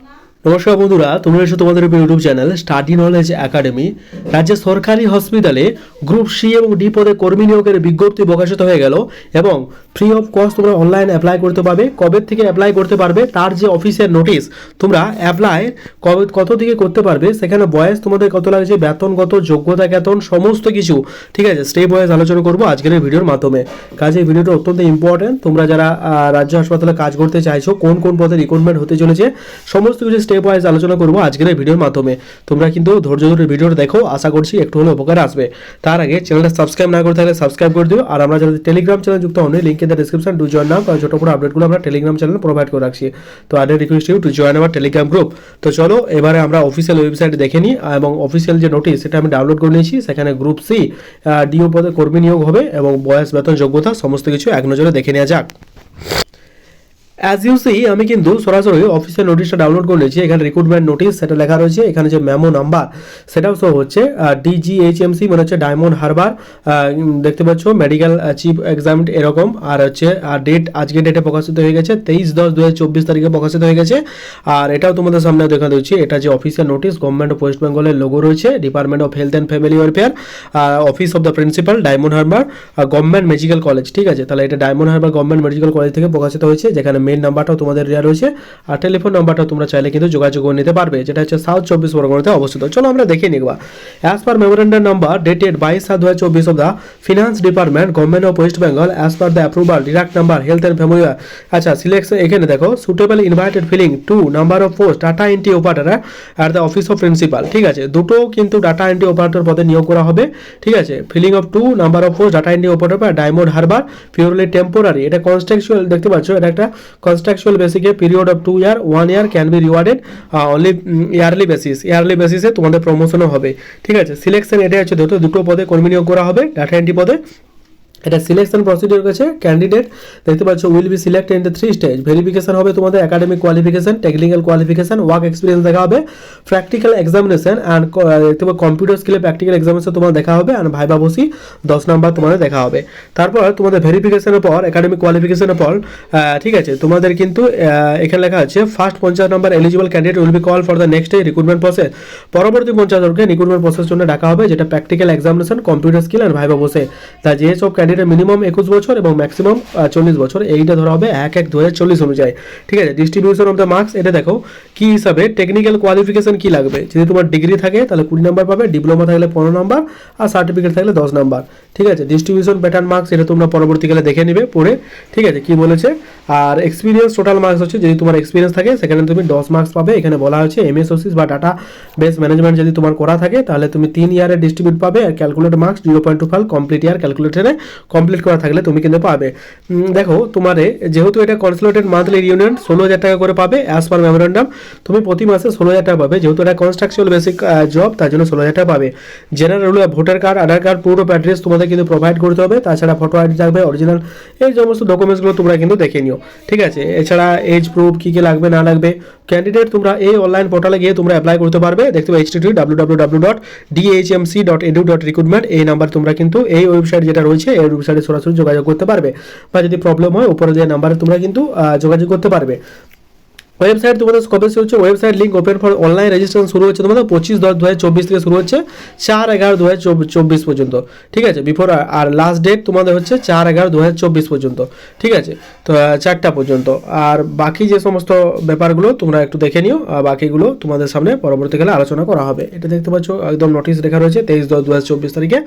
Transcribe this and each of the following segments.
ona নমস্কার বন্ধুরা, তোমরা এসে তোমাদের YouTube channel study knowledge academy রাজ্যের সরকারি হসপিটালে গ্রুপ সি এবং ডি পদে কর্মী নিয়োগের বিজ্ঞপ্তি প্রকাশিত হয়ে গেল এবং ফ্রি অফ কস্ট তোমরা অনলাইন অ্যাপ্লাই করতে পারবে। কবে থেকে অ্যাপ্লাই করতে পারবে তার যে অফিসের নোটিশ তোমরা অ্যাপ্লাই কবে, কত থেকে করতে পারবে, সেখানে বয়স তোমাদের কত লাগছে, বেতন কত, যোগ্যতা কেতন, সমস্ত কিছু, ঠিক আছে? স্টেপ ওয়াইজ আলোচনা করব আজকের এই ভিডিওর মাধ্যমে। কাজে এই ভিডিওটা অত্যন্ত ইম্পর্টেন্ট তোমরা যারা রাজ্য হাসপাতালে কাজ করতে চাইছো, কোন কোন পদে রিক্রুটমেন্ট হতে চলেছে, সমস্ত কিছু স্টেপ ওয়াইজ আলোচনা করব আজকের এই ভিডিওর মাধ্যমে। তোমরা কিন্তু ধৈর্য ধরে ভিডিওটা দেখো, আশা করছি একটু হলেও উপকার আসবে। তার আগে চ্যানেলটা সাবস্ক্রাইব না করে থাকলে সাবস্ক্রাইব করে দিও। আর আমরা যারা টেলিগ্রাম চ্যানেল যুক্ত হন link in the description to join কারণ ছোটো বড় আপডেটগুলো আমরা টেলিগ্রাম চ্যানেল প্রোভাইড করে রাখছি। তো আদের রিকোয়েস্ট ইউ টু জয়েন আমার টেলিগ্রাম গ্রুপ তো চলো, এবারে আমরা অফিসিয়াল ওয়েবসাইট দেখে নিই, এবং অফিসিয়াল যে নোটিশ সেটা আমি ডাউনলোড করে নিয়েছি। সেখানে গ্রুপ সি ডিও পদে কর্মী নিয়োগ হবে, এবং বয়স, বেতন, যোগ্যতা, সমস্ত কিছু এক নজরে দেখে নেওয়া যাক। অ্যাজ ইউ সি আমি কিন্তু সরাসরি অফিসিয়াল নোটিশটা ডাউনলোড করে নিয়েছি। এখানে রিক্রুটমেন্ট নোটিশ সেটা লেখা রয়েছে। এখানে যে মেমো নাম্বার সেটাও শো হচ্ছে। ডিজিএইচএমসি মানে হচ্ছে ডায়মন্ড হারবার দেখতে পাচ্ছ মেডিকেল চিফ এক্সাম এরকম। আর হচ্ছে ডেট আজকে ডেটে প্রকাশিত হয়ে গেছে, তেইশ দশ দু তারিখে প্রকাশিত হয়ে গেছে। আর এটাও তোমাদের সামনে দেখা দিচ্ছি। এটা যে official notice government of West বেঙ্গলের লোগো রয়েছে department of health and family welfare office of the principal Diamond Harbour government medical college ঠিক আছে? তাহলে এটা Diamond Harbour government medical college থেকে প্রকাশিত হয়েছে, যেখানে মেন নাম্বারটাও তোমাদের দেওয়া রয়েছে, আর টেলিফোন নাম্বারটাও তোমরা চাইলে কিন্তু যোগাযোগ করে নিতে পারবে, যেটা হচ্ছে সাউথ চব্বিশ পরগনাতে অবস্থিত। চলো আমরা দেখে নিবা as per memorandum number dated বাইশ সাত দু হাজার চব্বিশ of the finance department government of West Bengal as per the approval direct number health and family আচ্ছা সিলেকশন এখানে দেখো suitable invited filling to number of post data entry operator at the office of principal ঠিক আছে? দুটো কিন্তু data entry operator পদে নিয়োগ করা হবে, ঠিক আছে? Filling of two number of post data entry operator Diamond Harbour purely temporary এটা কনস্ট্রাকচুয়াল দেখতে পাচ্ছ? এটা একটা contractual বেসিকে period of two year one year can be rewarded only yearly basis yearly বেসিসে তোমাদের প্রমোশনও হবে। ঠিক আছে? সিলেকশন এটা হচ্ছে দুটো পদে কর্মী নিয়োগ করা হবে ডাটা এন্ট্রি পদে এটা সিলেকশন প্রসিডিওর কাছে ক্যান্ডিডেট দেখতে পাচ্ছ will be select in the three stage verification হবে তোমাদের academic qualification technical qualification work experience দেখা হবে প্র্যাকটিক্যাল এক্সামিনেশন অ্যান্ড দেখতে পাবো কম্পিউটার স্কিলে প্র্যাকটিক্যাল এক্সামিনেশন তোমার দেখা হবে অ্যান্ড ভাইবা বসি দশ নাম্বার তোমাদের দেখা হবে। তারপর তোমাদের ভেরিফিকেশনের পর একাডেমিক কোয়ালিফিকেশনের পর ঠিক আছে, তোমাদের কিন্তু এখানে লেখা আছে ফার্স্ট পঞ্চাশ number eligible candidate will be call for the next day recruitment process পরবর্তী পঞ্চাশ জনকে রিক্রুটমেন্ট প্রসেস জন্য ডাকা হবে, যেটা practical examination computer skill and viva বসে। তা যে সব ক্যান্ডিডেট মিনিমাম একুশ বছর এবং ম্যাক্সিমাম চল্লিশ বছর। এইটা ধরা হবে এক এক দু হাজার চল্লিশ অনুযায়ী। ঠিক আছে? ডিস্ট্রিবিউশন অফ দ্য মার্কস এটা দেখো, কি হিসাবে টেকনিক্যাল কোয়ালিফিকেশন কি লাগবে? যদি তোমার ডিগ্রি থাকে, তাহলে কুড়ি নাম্বার পাবে ডিপ্লোমা থাকলে পনেরো নাম্বার আর সার্টিফিকেট থাকলে দশ নাম্বার ঠিক আছে? ডিস্ট্রিবিউশন প্যাটার্ন মার্কস এটা তোমরা পরবর্তীকালে দেখে নিবে, পড়ে। ঠিক আছে? কি বলেছে? আর এক্সপিরিয়েন্স টোটাল মার্কস হচ্ছে, যদি তোমার এক্সপিরিয়েন্স থাকে, সেখানে তুমি দশ মার্কস পাবে। এখানে বলা হচ্ছে এমএস অফিস বা ডাটা বেস ম্যানেজমেন্ট যদি তোমার করা থাকে, তাহলে তুমি তিন ইয়ারে ডিস্ট্রিবিউট পাবে, আর calculate marks zero point two five complete year ক্যালকুলেটারে কমপ্লিট করা থাকলে তুমি কিন্তু পাবে। দেখো, তোমারে যেহেতু এটা কনসুলেটেড মান্থলি ইউনিয়ন ষোলো হাজার টাকা করে পাবে অ্যাজ পার মেমোরেন্ডাম তুমি প্রতি মাসে ষোলো হাজার টাকা পাবে। যেহেতু এটা কনস্ট্রাকচুয়াল বেসিক জব তার জন্য ষোলো হাজার টাকা পাবে। General voter card Aadhaar card পুরো অ্যাড্রেস তোমাদের কিন্তু প্রোভাইড করতে হবে। তাছাড়া ফটো আইডি থাকবে অরিজিনাল এই সমস্ত ডকুমেন্টসগুলো তোমরা কিন্তু দেখে নিও। ঠিক আছে? এছাড়া এজ প্রুফ কী কী লাগবে, না লাগবে। ক্যান্ডিডেট তোমরা এই অনলাইন পোর্টালে গিয়ে তোমরা অ্যাপ্লাই করতে পারবে। দেখতে পাবে H T W W W dot DHMC dot edu dot recruitment এই নাম্বার তোমরা কিন্তু এই ওয়েবসাইট যেটা রয়েছে এই ওয়েবসাইটে সরাসরি যোগাযোগ করতে পারবে। বা যদি প্রবলেম হয়, উপরে যে নাম্বারে তোমরা কিন্তু যোগাযোগ করতে পারবে। ওয়েবসাইট তোমাদের কবে হচ্ছে? Website link open for online registration শুরু হচ্ছে তোমাদের পঁচিশ দশ দু চব্বিশ থেকে শুরু হচ্ছে চার এগারো দু চব্বিশ পর্যন্ত। ঠিক আছে? বিফোর আর লাস্ট ডেট তোমাদের হচ্ছে চার এগারো দু হাজার চব্বিশ পর্যন্ত। ঠিক আছে? তো চারটা পর্যন্ত। আর বাকি যে সমস্ত ব্যাপারগুলো তোমরা একটু দেখে নিও বাকিগুলো তোমাদের সামনে পরবর্তীকালে আলোচনা করা হবে। এটা দেখতে পাচ্ছ, একদম নোটিশ লেখা রয়েছে, তেইশ দশ দু হাজার চব্বিশ তারিখে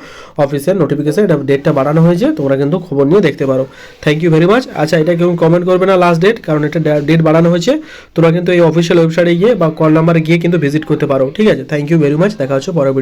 অফিসের নোটিফিকেশন এটা ডেটটা বাড়ানো হয়েছে, তোমরা কিন্তু খবর নিয়ে দেখতে পারো। থ্যাংক ইউ ভেরি মাচ আচ্ছা এটা কেউ কমেন্ট করবে না লাস্ট ডেট কারণ এটা ডেট বাড়ানো হয়েছে। তোমরা কিন্তু এই অফিসিয়াল ওয়েবসাইটে গিয়ে বা কল নাম্বারে গিয়ে কিন্তু ভিজিট করতে পারো। ঠিক আছে? থ্যাংক ইউ ভেরি মাচ দেখা হচ্ছে পরের ভিডিও